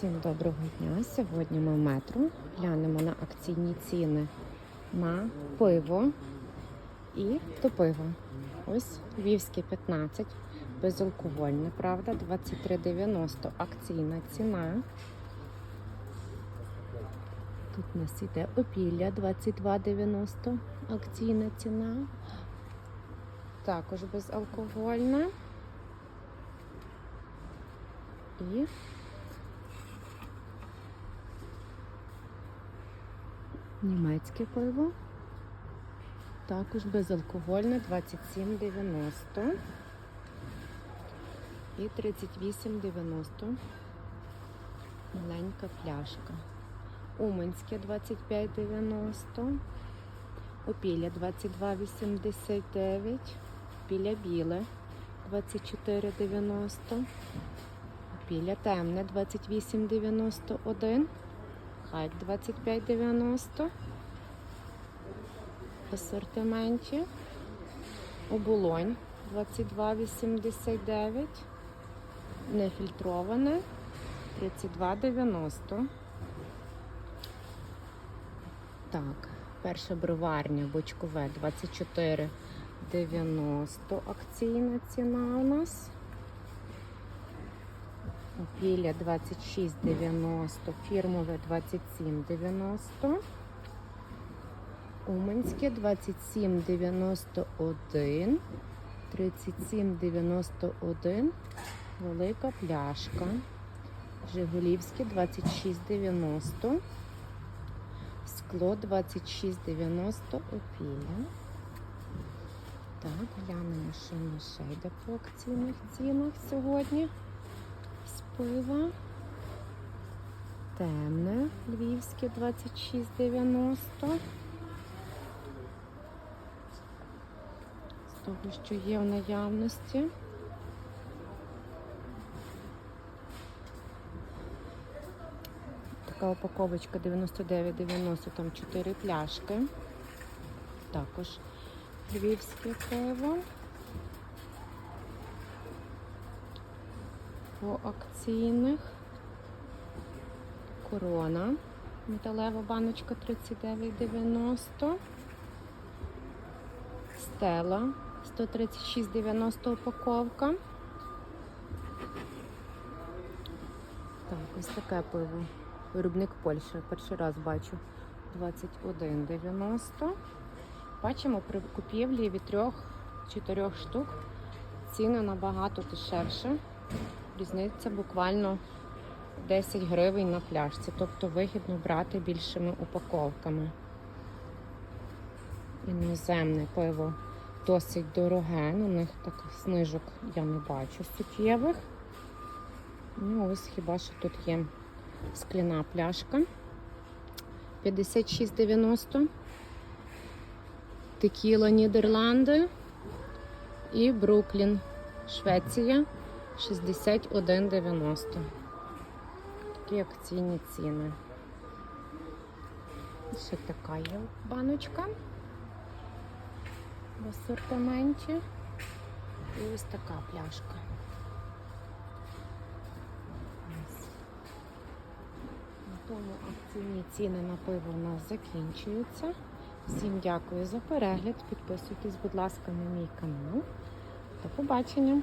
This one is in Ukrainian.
Всім доброго дня! Сьогодні ми в метро глянемо на акційні ціни на пиво і до пива. Ось львівське 15, безалкогольне, правда, 23,90 акційна ціна. Тут у нас іде опілля 22,90 акційна ціна. Також безалкогольна. І Німецьке пиво. Також безалкогольне 27,90 і 38,90. Маленька пляшка. Уманське 25,90. Опілля 22,89. Піля біле 24,90. Опілля темне 28,91. Хайк 25,90 в асортименті. Оболонь 22,89. Нефільтроване 32,90. Так, перша броварня бочкове 24,90 акційна ціна у нас. Опілля 26,90, фірмове 27,90. Уманське 27,91, 37,91, велика пляшка. Жигулівське 26,90, скло 26,90 опілля. Так, глянемо, що на ще йде по акційних цінах сьогодні з пива. Темне, львівське 26,90. З того, що є в наявності. Така упаковочка 99,90, там 4 пляшки. Також львівське пиво. Акційних. Корона. Металева баночка 39,90. Стела 136,90 упаковка. Так, ось таке пиво. Виробник Польща. Перший раз бачу. 21,90. Бачимо, при купівлі від 3-4 штук ціни набагато дешевше. Різниця буквально 10 гривень на пляшці, тобто вигідно брати більшими упаковками. Іноземне пиво досить дороге, на них так знижок я не бачу суттєвих. Ну, ось хіба що тут є скляна пляшка 56,90. Текіла Нідерланди і Бруклін, Швеція. 61,90. Такі акційні ціни. Ще така є баночка в асортименті. І ось така пляшка. На тому акційні ціни на пиво у нас закінчуються. Всім дякую за перегляд. Підписуйтесь, будь ласка, на мій канал. До побачення!